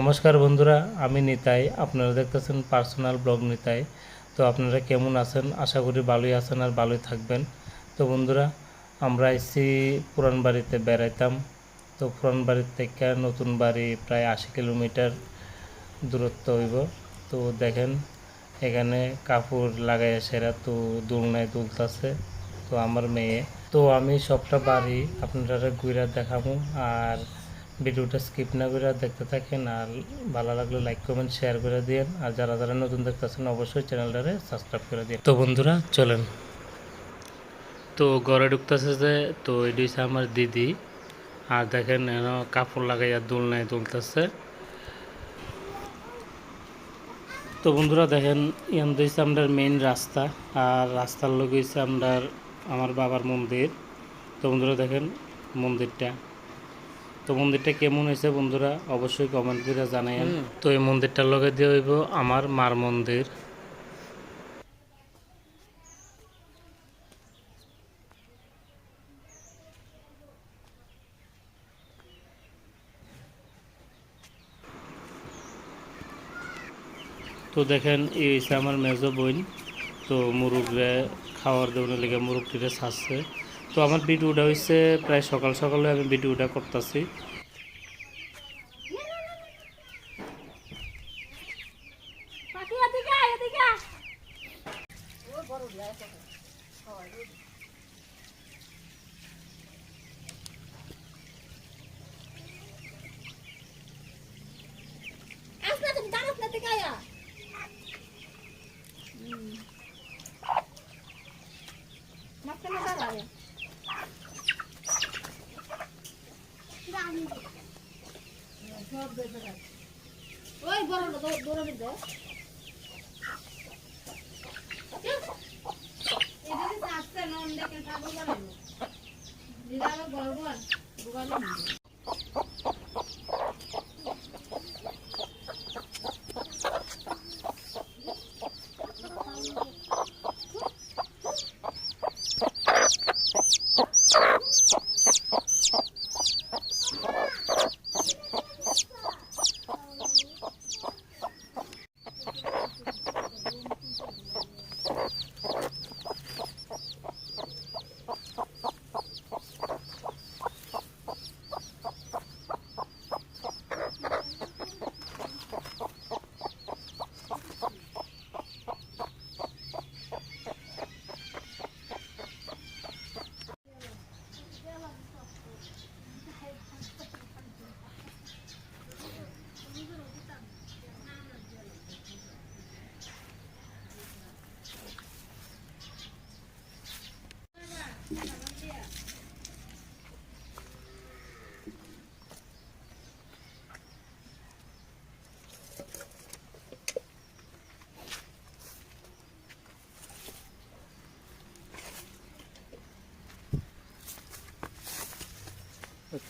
নমস্কার বন্ধুরা, আমি নিতাই। আপনারা দেখতেছেন পার্সোনাল ব্লগ নিতাই। তো আপনারা কেমন আছেন? আশা করি ভালোই আছেন আর ভালোই থাকবেন। তো বন্ধুরা, আমরা এসেছি পুরান বাড়িতে বেড়াইতাম। তো পুরান বাড়ির থেকে নতুন বাড়ি প্রায় আশি কিলোমিটার দূরত্ব হইব। তো দেখেন, এখানে কাপড় লাগাইয়া সেরা তো দোলনায় দুলতাছে, তো আমার মেয়ে। তো আমি সবটা বাড়ি আপনারা ঘুরে দেখাবো আর ভিডিওটা স্কিপ না করে দেখতে থাকেন আর ভালো লাগলে লাইক, কমেন্ট, শেয়ার করে দিন আর যারা যারা নতুন দেখতেছেন অবশ্যই চ্যানেলটারে সাবস্ক্রাইব করে দিন তো বন্ধুরা, চলেন। তো ঘরে ঢুকতেছে যে, তো এটি হচ্ছে আমার দিদি। আর দেখেন, এন কাপড় লাগাইয়া দোলনায় দুলতেছে। তো বন্ধুরা, দেখেন ইয়ান দিয়েছে আমাদের মেইন রাস্তা। আর রাস্তার লোক হয়েছে আমাদের, আমার বাবার মন্দির। তো বন্ধুরা, দেখেন মন্দিরটা। তো মন্দিরটা কেমন হয়েছে বন্ধুরা? অবশ্যই কমেন্ট করে জানাইন তো এই মন্দিরটার লগে দিয়ে হইব আমার মার মন্দির। তো দেখেন এই হয়েছে আমার মেজো বোন। তো মুরুগরে খাওয়ার দেওয়ার লেগে মুরুগটিরে ছাড়ছে। তো আমার ভিডিওটা হয়েছে প্রায় সকাল সকালে আমি ভিডিওটা করতেছি। পাখি ওই বড়টা দৌড়াবি দেখে ঠাকুর বানাইলো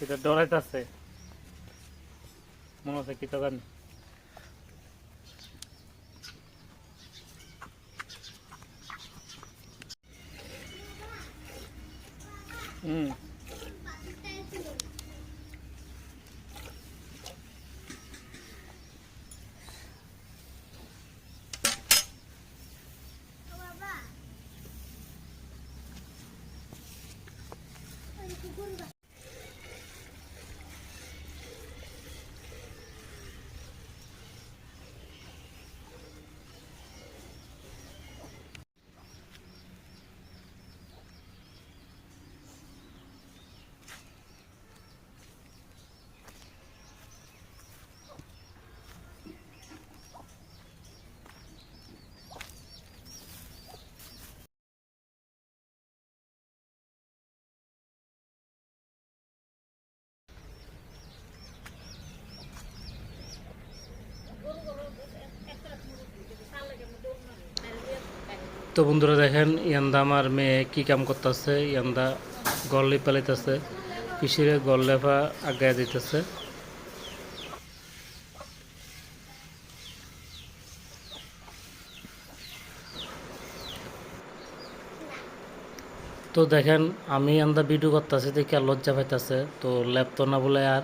বুগালো না মনে হচ্ছে কি তখন হুম। তো বন্ধুরা দেখেন, ইয়ান্দা আমার মেয়ে কি কাম করতেছে, ইয়ান্দা গল্লি পালাইতেছে, পিসিরে গল গল্লেফা আগায় দিতেছে। তো দেখেন, আমি আন্দা ভিডিও করতেছি, দেখে লজ্জা পাইতেছে, তো ল্যাপটপ না বলে আর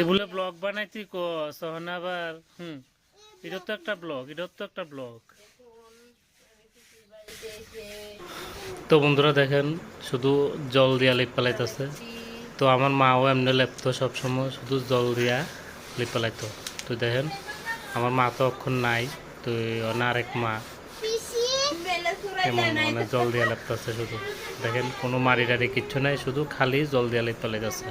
এগুলো ব্লগ বানাই তুই ক সহনা আবার হুম। এটার তো একটা ব্লগ এটার তো একটা ব্লগ। তো বন্ধুরা দেখেন শুধু জল দিয়া লিপ পালাইতেছে। তো আমার মাও এমনি লেপতো সবসময় শুধু জল দিয়া লিপ পালাইতো। তো দেখেন আমার মা তো অক্ষণ নাই তো অন্য আরেক মা। কেমন মানে জল দিয়া লেপতেছে শুধু। দেখেন, কোনো মারি টারি কিচ্ছু নাই, শুধু খালি জল দিয়া লিপ পালাইতেছে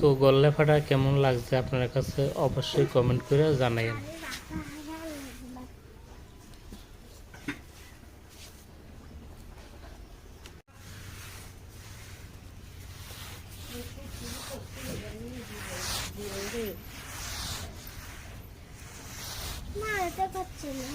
তো গল্লে ফাটা কেমন লাগছে আপনার কাছে? অবশ্যই কমেন্ট করে জানাইন না এটা পাচ্ছি না।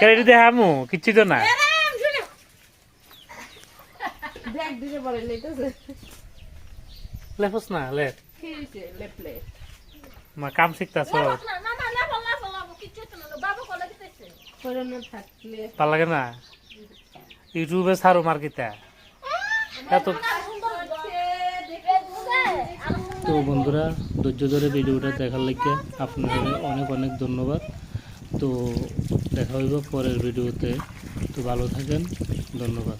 কেড়ে দেখামু কিচ্ছু তো না। লেপস না লে কি হইছে? লেট লেট মা কাম শিখতাছ না না না না বলা বলা কিছু তো না বাবা কলা দিতেছে। করোনা থাকলে। ভালো লাগে না? ইউটিউবে সারো মার্কিতা এত তো বন্ধুরা, ধৈর্য ধরে ভিডিওটা দেখার লাগে আপনাদের অনেক অনেক ধন্যবাদ। তো দেখা হইব পরের ভিডিওতে। তো ভালো থাকেন, ধন্যবাদ।